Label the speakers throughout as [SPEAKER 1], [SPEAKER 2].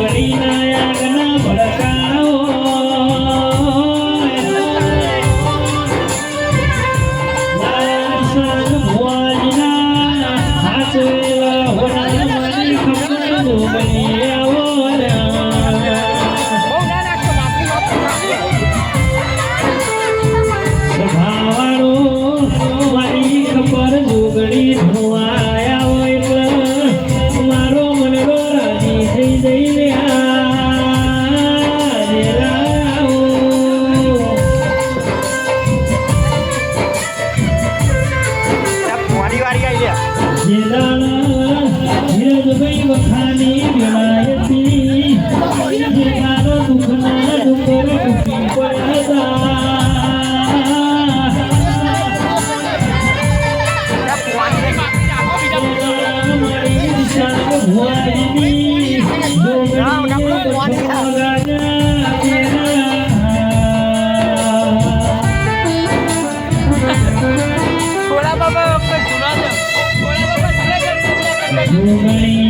[SPEAKER 1] Marina. খানি বিমায়তি নির্বাণ মুখ না ডুঙ্গর মুখি
[SPEAKER 2] পড়ে যা ভুয়ারিনি Thank you.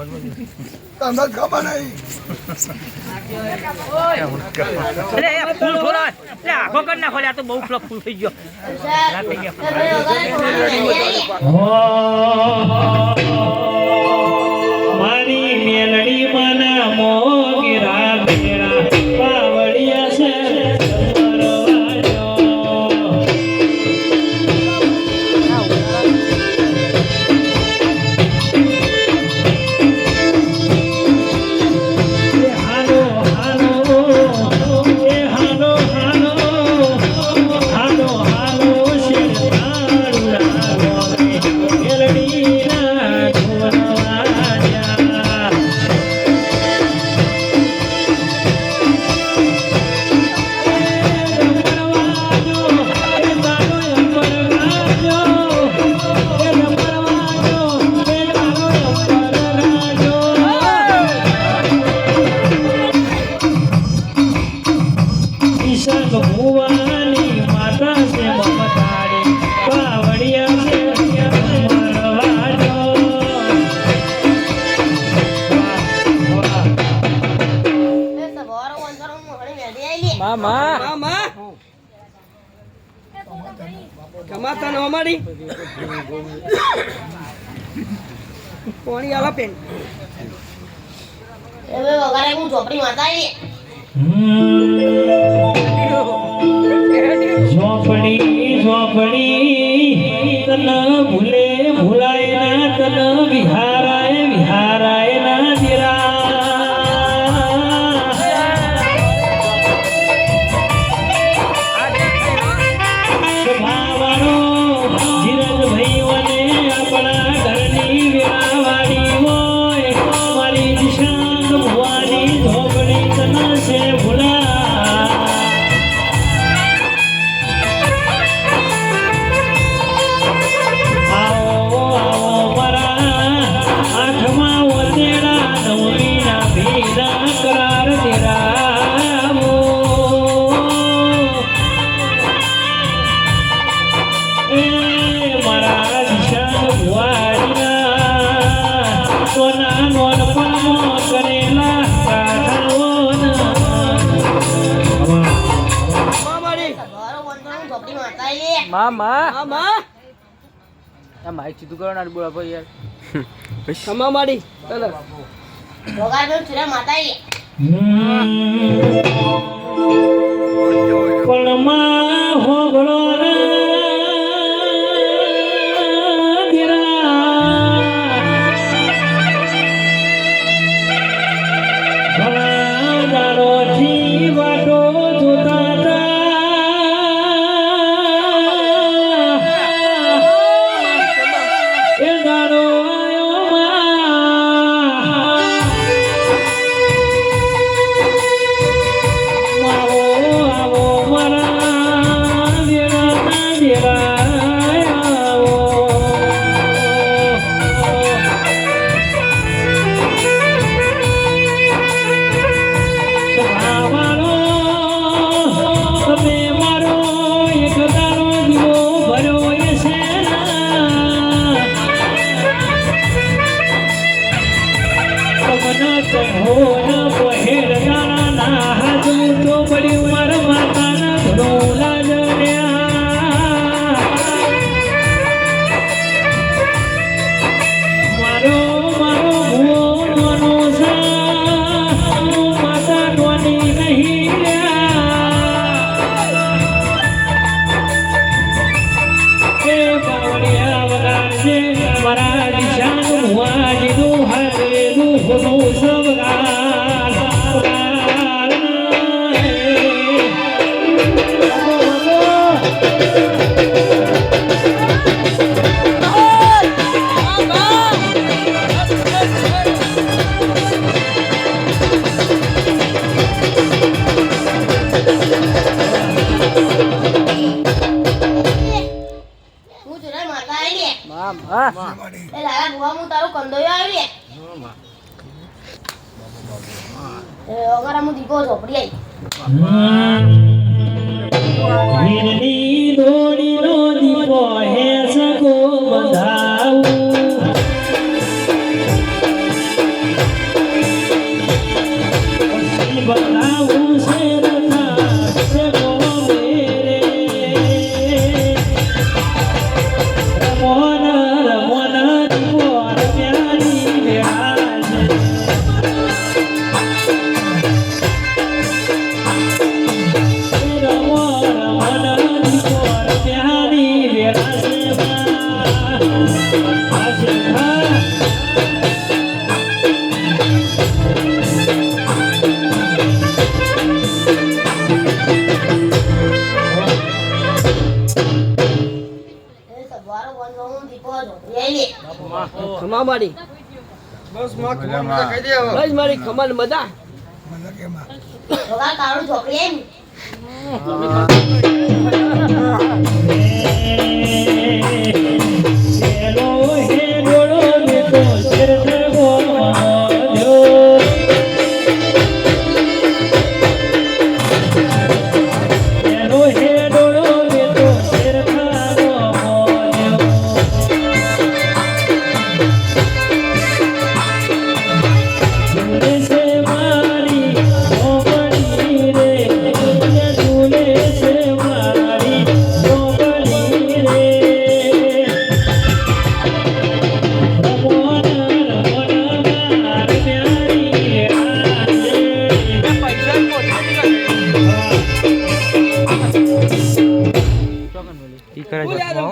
[SPEAKER 3] તમને
[SPEAKER 2] ફૂલ થોડા એટલે આખો કરી નાખો. તો બહુ ફ્લપ ફૂલ થઈ ગયો.
[SPEAKER 1] થઈ ગયા. હા માં
[SPEAKER 2] હા માં કમાતા નો અમારી. કોણી આલા પેન.
[SPEAKER 1] એ વગારે
[SPEAKER 2] હું
[SPEAKER 4] ઝોપડી માતા
[SPEAKER 2] માં માં માં આ માઈક સીધું કરો ના બોલા ભાઈ યાર. સમા માડી.
[SPEAKER 4] માતા
[SPEAKER 1] રે એ
[SPEAKER 4] વગર હું દીપો ઝોપડી આવી
[SPEAKER 2] ખમા મારી બસ મારી ખમા મજા.
[SPEAKER 4] તારું છોકરી આવી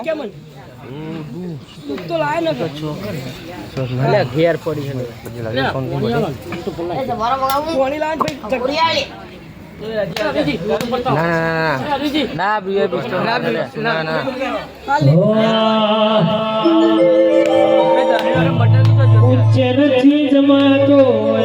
[SPEAKER 2] કેમ તો લાય ને ભલે ઘેર પડી છે
[SPEAKER 4] એ સવારો વગર હું
[SPEAKER 2] પાણી લાવ ભાઈ.
[SPEAKER 4] ઝોપડી આવી
[SPEAKER 3] ના બીએ બિસ્તો ના. ના ના
[SPEAKER 1] ઉચ્ચેરથી જમાતો આઈ